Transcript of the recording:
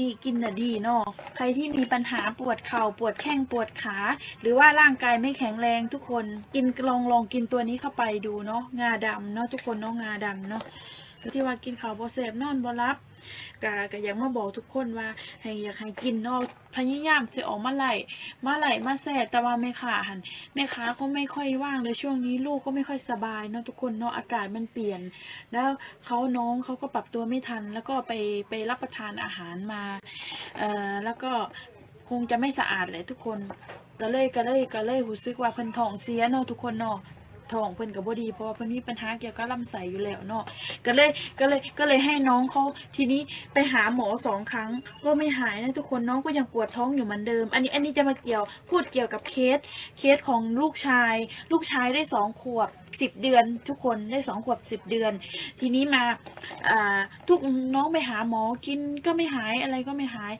นี้กินน่ะดีเนาะใครที่มีปัญหาปวดเข่าปวดแข้งปวดขา หรือว่าร่างกายไม่แข็งแรงทุกคนกินลองลองกินตัวนี้เข้าไปดูเนาะงาดำเนาะทุกคนเนาะงาดำเนาะ ที่ว่ากินข้าวบ่แซ่บนอนบ่รับกะกะอยากมาบอกทุกคนว่า ให้อยากให้กินเนาะพยายามสิออกมาไล่มาไล่มาแซ่แต่ว่าแม่ค้าหันแม่ค้าก็ไม่ค่อยว่างเลยช่วงนี้ลูกก็ไม่ค่อยสบายเนาะทุกคนเนาะอากาศมันเปลี่ยน แล้วเขาน้องเขาก็ปรับตัวไม่ทัน แล้วก็ไปไปรับประทานอาหารมาเอ่อแล้วก็คงจะไม่สะอาดเลยทุกคนก็เลยก็เลยก็เลยรู้สึกว่าเพิ่นท้องเสียเนาะทุกคนเนาะ ท้องเพิ่นก็บ่ดีเพราะว่าเพิ่นมีปัญหาเกี่ยวกับลำไส้อยู่แล้วเนาะก็เลยก็เลยก็เลยให้น้องเขาทีนี้ไปหาหมอสองครั้งก็ไม่หายนะทุกคนน้องก็ยังปวดท้องอยู่เหมือนเดิม อันนี้อันนี้จะมาเกี่ยวพูดเกี่ยวกับเคสเคสของลูกชาย ลูกชายได้สองขวบสิบเดือน ทุกคนได้สองขวบสิบเดือน ทีนี้มาอ่าทุกน้องไปหาหมอกินก็ไม่หายอะไรก็ไม่หาย